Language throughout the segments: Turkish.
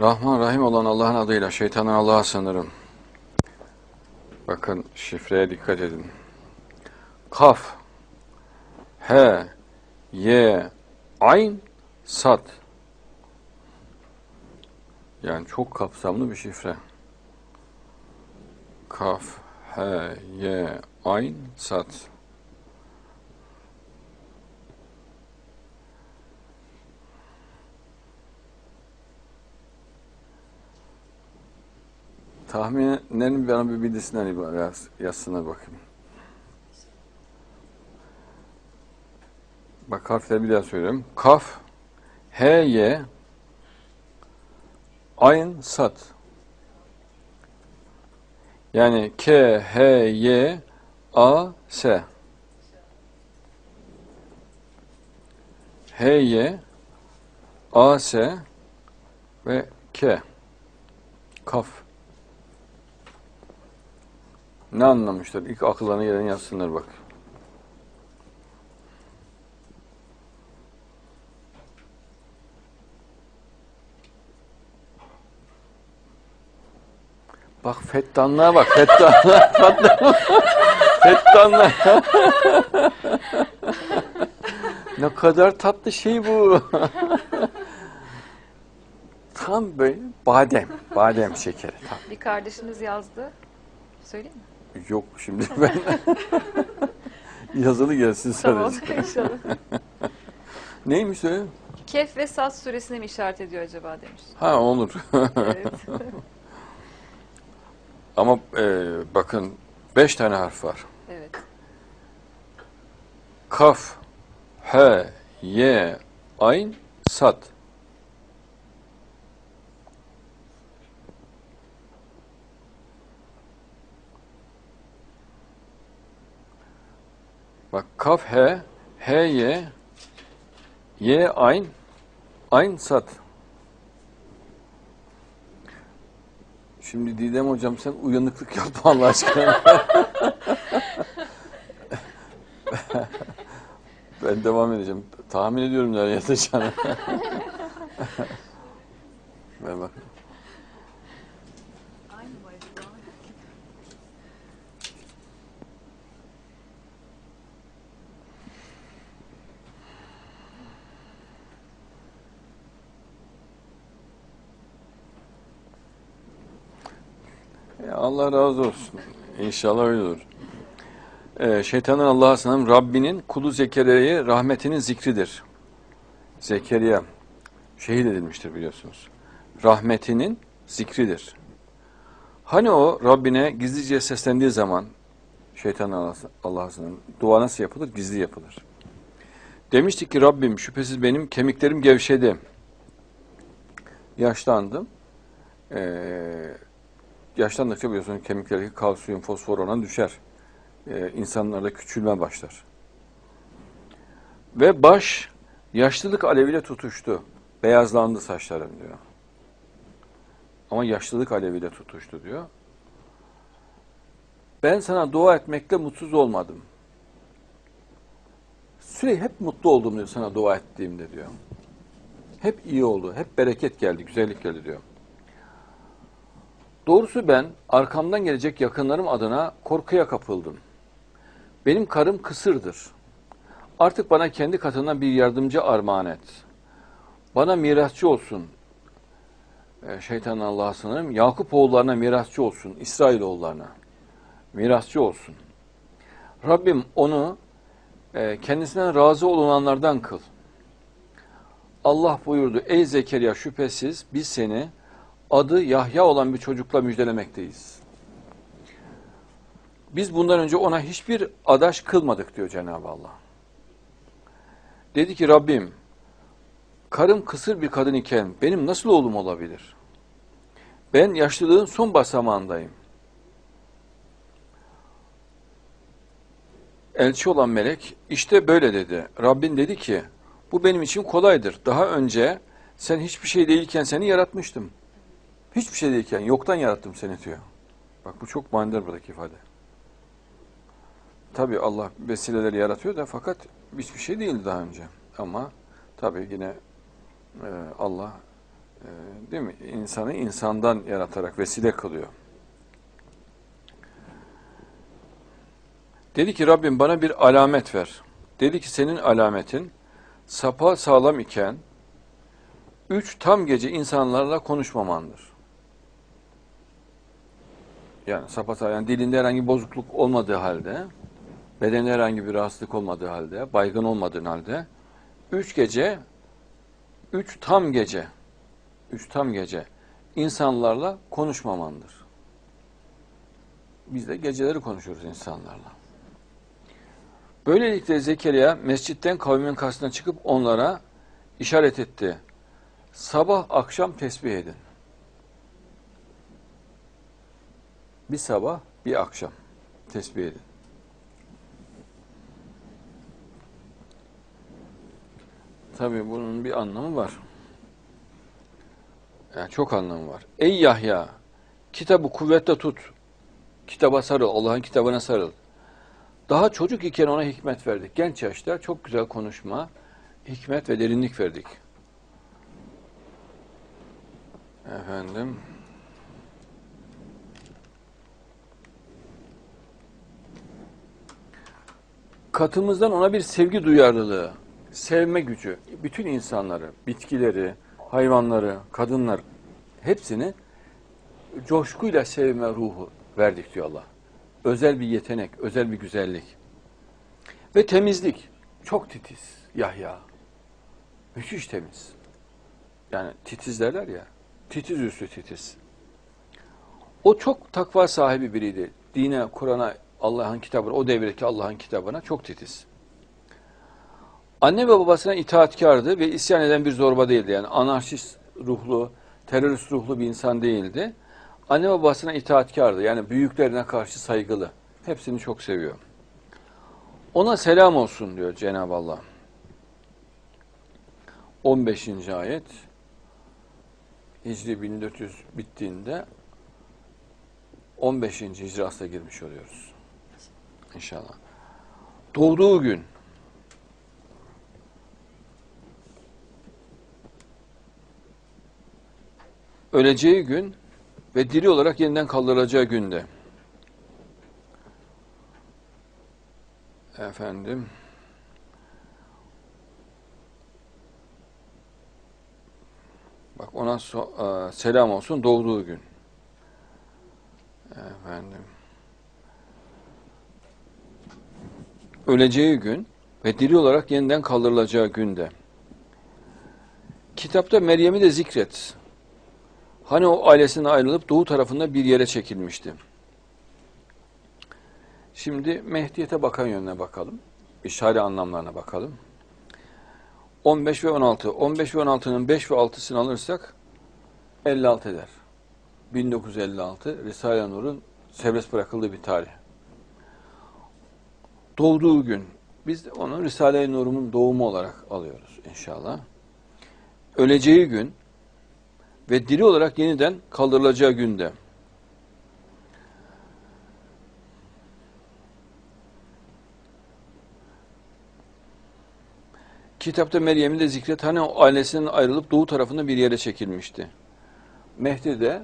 Rahman Rahim olan Allah'ın adıyla şeytandan Allah'a sığınırım. Bakın şifreye dikkat edin. Kaf, H, Y, Ayn, Sat. Yani çok kapsamlı bir şifre. Kaf, H, Y, Ayn, Sat. Tahminlerin bana bir bilgisinden ibaret yazsına bakayım. Bak harfleri bir daha söylüyorum. Kaf, H, Y, Ayn, Sat. Yani K, H, Y, A, S. H, Y, A, S ve K. Kaf. Ne anlamışlar? İlk akıllarına gelen yazsınlar bak. Bak fettanlığa bak. Fettanlığa. Fettanlığa. Ne kadar tatlı şey bu. Tam böyle badem. Badem şekeri. Tam. Bir kardeşiniz yazdı. Söyleyeyim mi? Yok şimdi ben yazılı gelsin Tamam sadece. inşallah. Neymiş o? Kehf ve Sas suresine mi işaret ediyor acaba demiş. Ha olur. Evet. Ama e, bakın beş tane harf var. evet. Kaf, H, Y, Ayn, Sat. Bak kaf, H, H, Y, Y, Ayn, Ayn, Sat. Şimdi Didem hocam sen uyanıklık yapma Allah aşkına. Ben devam edeceğim. Tahmin ediyorum nereye yatacağını. Ver bak. Allah razı olsun. İnşallah öyle olur. Ee, şeytanın Allah'a sığınırım. Rabbinin kulu Zekeriya'yı rahmetinin zikridir. Zekeriya şehit edilmiştir biliyorsunuz. Rahmetinin zikridir. Hani o Rabbine gizlice seslendiği zaman şeytanın Allah'a sığınırım. Dua nasıl yapılır? Gizli yapılır. Demişti ki Rabbim şüphesiz benim kemiklerim gevşedi. Yaşlandım. Ee, yaşlandıkça biliyorsunuz kemiklerdeki kalsiyum, fosfor oranı düşer e, insanlarda küçülme başlar. Ve baş yaşlılık aleviyle tutuştu. Beyazlandı saçlarım diyor. Ama yaşlılık aleviyle tutuştu diyor. Ben sana dua etmekle mutsuz olmadım. Sürekli hep mutlu oldum diyor sana dua ettiğimde diyor. Hep iyi oldu, hep bereket geldi, güzellik geldi diyor. Doğrusu ben arkamdan gelecek yakınlarım adına korkuya kapıldım. Benim karım kısırdır. Artık bana kendi katından bir yardımcı armağan et. Bana mirasçı olsun. Ee, şeytanın Allah'a sınırım. Yakup oğullarına mirasçı olsun. İsrail oğullarına. Mirasçı olsun. Rabbim onu e, kendisinden razı olunanlardan kıl. Allah buyurdu. Ey Zekeriya şüphesiz biz seni adı Yahya olan bir çocukla müjdelemekteyiz. Biz bundan önce ona hiçbir adaş kılmadık diyor Cenab-ı Allah. Dedi ki Rabbim, karım kısır bir kadın iken benim nasıl oğlum olabilir? Ben yaşlılığın son basamağındayım. Elçi olan melek işte böyle dedi. Rabbin dedi ki bu benim için kolaydır. Daha önce sen hiçbir şey değilken seni yaratmıştım. Hiçbir şey değilken yoktan yarattım seni diyor. Bak bu çok manidar buradaki ifade. Tabi Allah vesileleri yaratıyor da fakat hiçbir şey değildi daha önce. Ama tabi yine e, Allah Ee, değil mi? İnsanı insandan yaratarak vesile kılıyor. Dedi ki Rabbim bana bir alamet ver. Dedi ki senin alametin sapa sağlam iken üç tam gece insanlarla konuşmamandır. Yani sapasağlam, dilinde herhangi bir bozukluk olmadığı halde, bedeninde herhangi bir rahatsızlık olmadığı halde, baygın olmadığın halde, üç gece, üç tam gece, üç tam gece insanlarla konuşmamandır. Biz de geceleri konuşuyoruz insanlarla. Böylelikle Zekeriya mescitten kavmin karşısına çıkıp onlara işaret etti. Sabah akşam tesbih edin. Bir sabah, bir akşam tesbih edin. Tabii bunun bir anlamı var. Yani çok anlamı var. Ey Yahya, kitabı kuvvetle tut. Kitaba sarıl, Allah'ın kitabına sarıl. Daha çocuk iken ona hikmet verdik. Genç yaşta çok güzel konuşma, hikmet ve derinlik verdik. Efendim. Katımızdan ona bir sevgi duyarlılığı, sevme gücü, bütün insanları, bitkileri, hayvanları, kadınlar hepsini coşkuyla sevme ruhu verdik diyor Allah. Özel bir yetenek, özel bir güzellik. Ve temizlik. Çok titiz Yahya. Müthiş temiz. Yani titiz derler ya. Titiz üstü titiz. O çok takva sahibi biriydi. Dine, Kur'an'a, Allah'ın kitabına, o devirdeki Allah'ın kitabına çok titiz. Anne ve babasına itaatkardı ve isyan eden bir zorba değildi. Yani anarşist ruhlu, terörist ruhlu bir insan değildi. Anne ve babasına itaatkardı. Yani büyüklerine karşı saygılı. Hepsini çok seviyor. Ona selam olsun diyor Cenab-ı Allah. 15. ayet Hicri 1400 bittiğinde 15. Hicri asla girmiş oluyoruz. İnşallah. Doğduğu gün öleceği gün ve diri olarak yeniden kaldırılacağı günde. Efendim. Bak ona so- e, selam olsun doğduğu gün. Efendim. Öleceği gün ve diri olarak yeniden kaldırılacağı günde. Kitapta Meryem'i de zikret. Hani o ailesine ayrılıp doğu tarafında bir yere çekilmişti. Şimdi Mehdiyete bakan yönüne bakalım. İşare anlamlarına bakalım. 15 ve 16. 15 ve 16'nın 5 ve 6'sını alırsak 56 eder. 1956 Risale-i Nur'un serbest bırakıldığı bir tarih. Doğduğu gün. Biz de onu Risale-i Nur'un doğumu olarak alıyoruz inşallah. Öleceği gün ve diri olarak yeniden kaldırılacağı günde. Kitapta Meryem'i de zikret. Hani ailesinden ayrılıp doğu tarafında bir yere çekilmişti. Mehdi de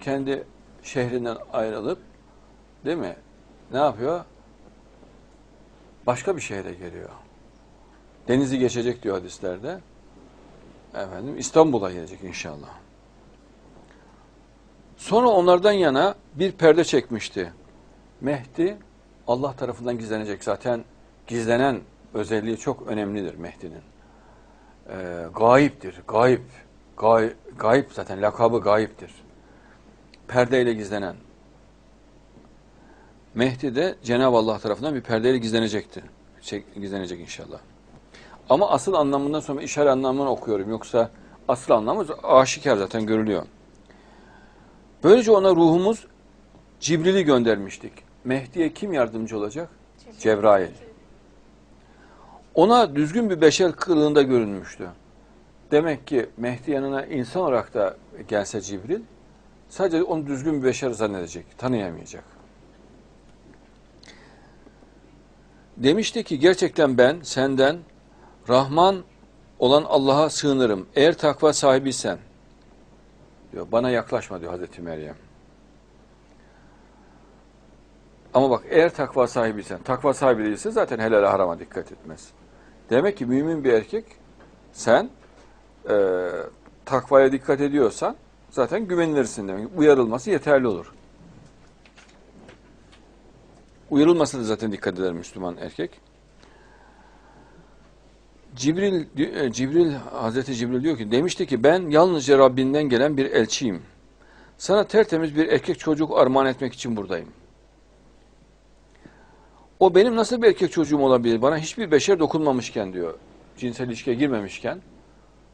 kendi şehrinden ayrılıp değil mi? Ne yapıyor? Başka bir şehre geliyor. Denizi geçecek diyor hadislerde. Efendim İstanbul'a gelecek inşallah. Sonra onlardan yana bir perde çekmişti. Mehdi Allah tarafından gizlenecek. Zaten gizlenen özelliği çok önemlidir Mehdi'nin. Ee, gayiptir, gayip. Gay, gayip zaten lakabı gayiptir. Perdeyle gizlenen. Mehdi de Cenab-ı Allah tarafından bir perdeyle gizlenecektir. Çek- Gizlenecek inşallah. Ama asıl anlamından sonra işaret anlamını okuyorum. Yoksa asıl anlamı aşikar zaten görülüyor. Böylece ona ruhumuz Cibril'i göndermiştik. Mehdi'ye kim yardımcı olacak? Cebrail. Ona düzgün bir beşer kılığında görünmüştü. Demek ki Mehdi yanına insan olarak da gelse Cibril, sadece onu düzgün bir beşer zannedecek, tanıyamayacak. Demişti ki gerçekten ben senden Rahman olan Allah'a sığınırım. Eğer takva sahibiysen Diyor. Bana yaklaşma diyor Hazreti Meryem. Ama bak eğer takva sahibiysen, takva sahibi değilse zaten helal harama dikkat etmez. Demek ki mümin bir erkek sen e, takvaya dikkat ediyorsan zaten güvenilirsin demek. Uyarılması yeterli olur. Uyarılması da zaten dikkat eder Müslüman erkek. Cibril, e, Cibril, Hazreti Cibril diyor ki, demişti ki ben yalnızca Rabbinden gelen bir elçiyim. Sana tertemiz bir erkek çocuk armağan etmek için buradayım. O benim nasıl bir erkek çocuğum olabilir? Bana hiçbir beşer dokunmamışken diyor. Cinsel ilişkiye girmemişken.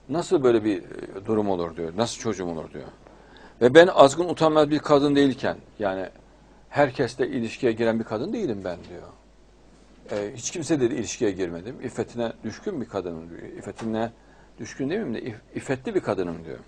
Nasıl böyle bir e, durum olur diyor. Nasıl çocuğum olur diyor. Ve ben azgın utanmaz bir kadın değilken yani herkesle ilişkiye giren bir kadın değilim ben diyor. E, hiç kimse de ilişkiye girmedim. İffetine düşkün bir kadınım diyor. İffetine düşkün demeyeyim de iff- iffetli bir kadınım diyor.